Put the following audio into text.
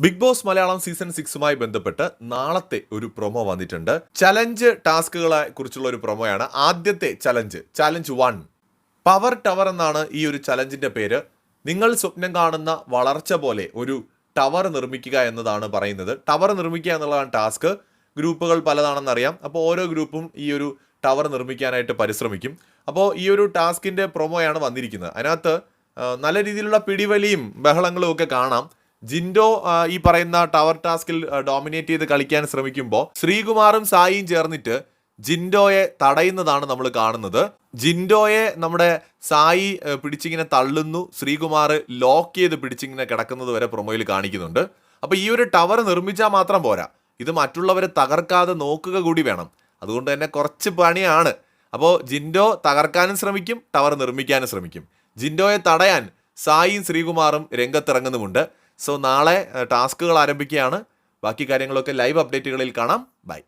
Big boss Malayalam season സിക്സുമായി ബന്ധപ്പെട്ട് നാളത്തെ ഒരു പ്രൊമോ വന്നിട്ടുണ്ട്. ചലഞ്ച് ടാസ്കുകളെ കുറിച്ചുള്ള ഒരു പ്രൊമോയാണ് ആദ്യത്തെ challenge challenge one power tower എന്നാണ് ഈ ഒരു ചലഞ്ചിന്റെ പേര്. നിങ്ങൾ സ്വപ്നം കാണുന്ന വളർച്ച പോലെ ഒരു ടവർ നിർമ്മിക്കുക എന്നതാണ് പറയുന്നത്. ടവർ നിർമ്മിക്കുക എന്നുള്ളതാണ് ടാസ്ക് ഗ്രൂപ്പുകൾ പലതാണെന്ന് അറിയാം. അപ്പോൾ ഓരോ ഗ്രൂപ്പും ഈ ഒരു ടവർ നിർമ്മിക്കാനായിട്ട് പരിശ്രമിക്കും. അപ്പോൾ ഈ ഒരു ടാസ്കിന്റെ പ്രൊമോയാണ് വന്നിരിക്കുന്നത്. അതിനകത്ത് നല്ല രീതിയിലുള്ള പിടിവലിയും ബഹളങ്ങളും ഒക്കെ കാണാം. ജിൻഡോ ഈ പറയുന്ന ടവർ ടാസ്കിൽ ഡോമിനേറ്റ് ചെയ്ത് കളിക്കാൻ ശ്രമിക്കുമ്പോൾ ശ്രീകുമാറും സായിയും ചേർന്നിട്ട് ജിൻഡോയെ തടയുന്നതാണ് നമ്മൾ കാണുന്നത്. ജിൻഡോയെ നമ്മുടെ സായി പിടിച്ചിങ്ങനെ തള്ളുന്നു. ശ്രീകുമാർ ലോക്ക് ചെയ്ത് പിടിച്ചിങ്ങനെ കിടക്കുന്നത് വരെ പ്രൊമോയിൽ കാണിക്കുന്നുണ്ട്. അപ്പോൾ ഈ ഒരു ടവർ നിർമ്മിച്ചാൽ മാത്രം പോരാ. ഇത് മറ്റുള്ളവരെ തകർക്കാതെ നോക്കുക കൂടി വേണം. അതുകൊണ്ട് തന്നെ കുറച്ച് പണിയാണ്. അപ്പോൾ ജിൻഡോ തകർക്കാനും ശ്രമിക്കും ടവർ നിർമ്മിക്കാനും ശ്രമിക്കും. ജിൻഡോയെ തടയാൻ സായിയും ശ്രീകുമാറും രംഗത്തിറങ്ങുന്നുമുണ്ട്. സോ നാളെ ടാസ്കുകൾ ആരംഭിക്കുകയാണ്. ബാക്കി കാര്യങ്ങളൊക്കെ ലൈവ് അപ്ഡേറ്റുകളിൽ കാണാം. ബൈ.